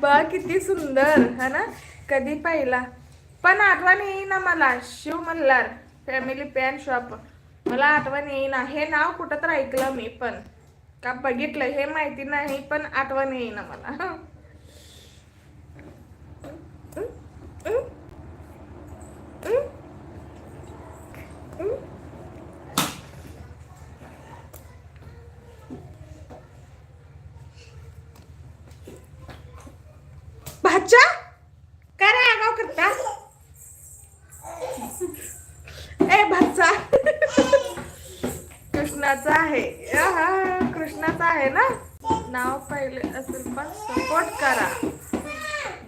बा किती सुंदर. हा ना? कधी पाहिला? पण आठवण येईना मला. Shiv Malhar family pan shop मला आठवण येईना. हे नाव कुठं तर ऐकलं मी पण. का बघितलं? हे माहिती नाही पण आठवण येईना मला भाच्या काय रे आगाव करता ए भाचा. कृष्णाचा आहे. कृष्णाचा आहे ना? नाव पाहिले असेल पण सपोर्ट करा.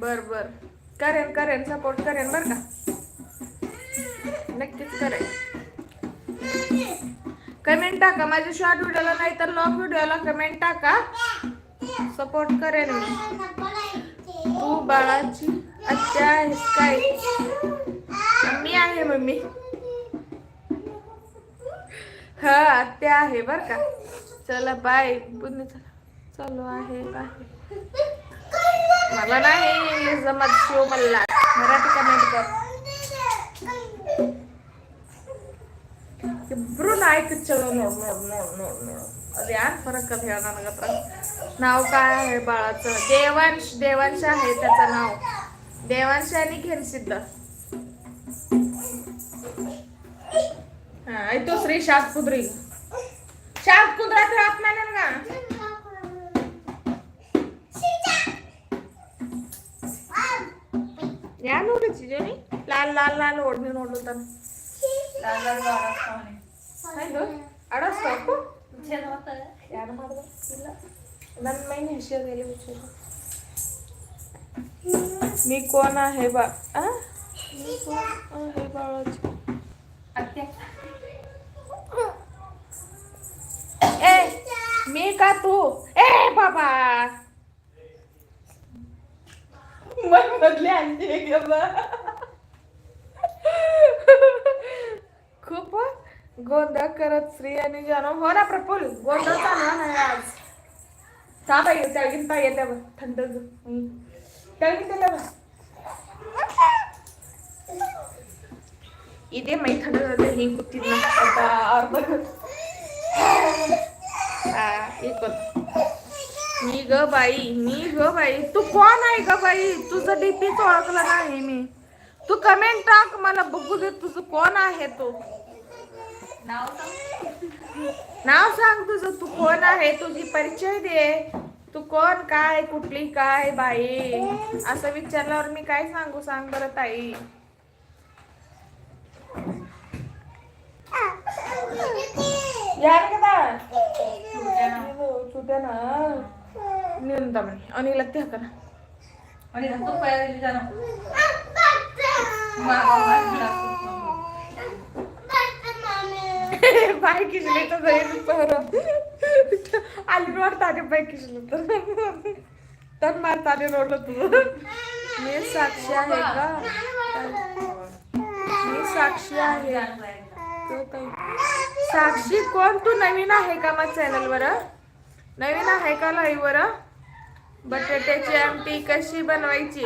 बर बर. करेन करेन. सपोर्ट करेन बर का? नक्कीच करेन. कमेंट टाका. माझ्या शॉर्ट व्हिडिओला नाही तर लॉंग व्हिडिओला कमेंट टाका. सपोर्ट करेन तू बाळाची आत्या आहेस काय? मम्मी. हा ते आहे बर का. चला बाय. बुद्ध चालू. आहे बाय. मला नाही इंग्लिश जमत शिव मला मराठी कमेंट कर. ऐकत चलो ना नाव काय आहे बाळाचं? देवांश देवांश आहे त्याचं नाव. देवांश आणि घेरसिद्ध हा आणि तो श्री शातकुद्री शातकुद्रा तर हात नाही ना या ನೋಡಿಸಿ ಜೋನಿ ಲಾಲ್ ಲಾಲ್ ಲಾಲ್ ಓಡ್ನಿ ನೋಡ್ಲತ್ತಾನ ಹೌದು ಅಡಸ್ಬೇಕು ಯಾರು ಮಾಡಿದ್ರು ಇಲ್ಲ ನನ್ನ ಮೈನ್ ಹೆಸರು ವಿಚಾರ मी कोण आहे बा ए मी का तू? ए बाबा. मन बदले आणते खूप गोंधळ करत श्री आणि जानो हो ना प्रफुल गोंधळ चालला नाही आज. का पाहिजे त्यागीन पाहिजे त्या थंड त्यागीन त्याला झालं ही कुठली ना आता अर्ध हा एक. मी ग बाई मी ग बाई तू कोण आहे ग बाई तुझं डीपीच ओळखलं नाही मी तू कमेंट टाक मला बघू दे तुझं कोण आहे तू नाव सांग तुझं तू कोण आहे तुझी परिचय दे तू कोण काय कुठली काय बाई असं विचारल्यावर मी काय सांगू सांग बरं ताई ಯಾರ ಚುಟನ ನೀನು ತಮಿ ಅವನಿಗೆ ಲತ್ತಿ ಹಾಕನ ಅವನಿಗೆ ತುಪ್ಪ ಜನ ಬಾಯಿ ಕಿಸ್ಲಿತ್ತದ ಏನಪ್ಪಾರ ಅಲ್ಲಿ ನೋಡ್ತಾನೆ ಬಾಯಿ ಕಿಸ್ಲಿತ್ತದ ತನ್ ಮಾಡ್ತಾನೆ ನೋಡ್ಲತ್ತದ ನೀ ಸಾಕ್ಷಿ आहे का मी साक्षी आहे साक्षी कोण तू नवीन आहे का मग चॅनल वर? नवीन आहे का लाईव्ह वर? बटाट्याची आमटी कशी बनवायची?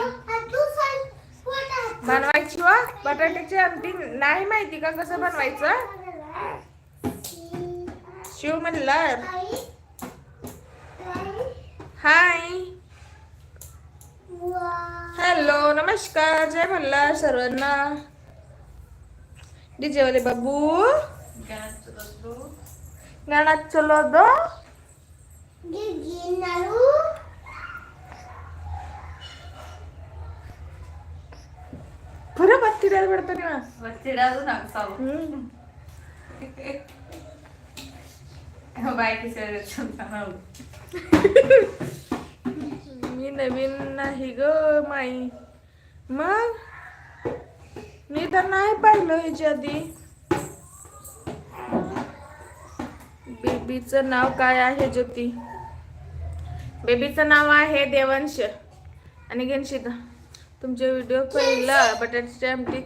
बनवायची व बटाट्याची आमटी नाही माहिती का कसं बनवायचं? शिव म्हणलं. हाय हॅलो नमस्कार. जय मल्हार सर्वांना. डीजे वाले बाबू गाण्यात चलो दो बरं बत्ती द्यायला पडतं ना चिडाजू ना साऊ हम्म. बायकी मी नवीन नाही ग माई मग मी तर नाही पाहिलं ह्याच्या आधी. बेबीचं नाव काय आहे ज्योती? बेबीचं नाव आहे देवांश. आणि घेनशीत तुमचे व्हिडिओ पहिला बटाट्याची आमटी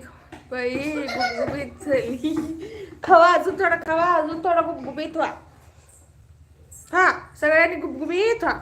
पई गुबगुबीत झाली. खवा अजून थोडा खवा अजून थोडा गुबगुबीत व्हा. हा सगळ्यांनी गुबगुबीत व्हा.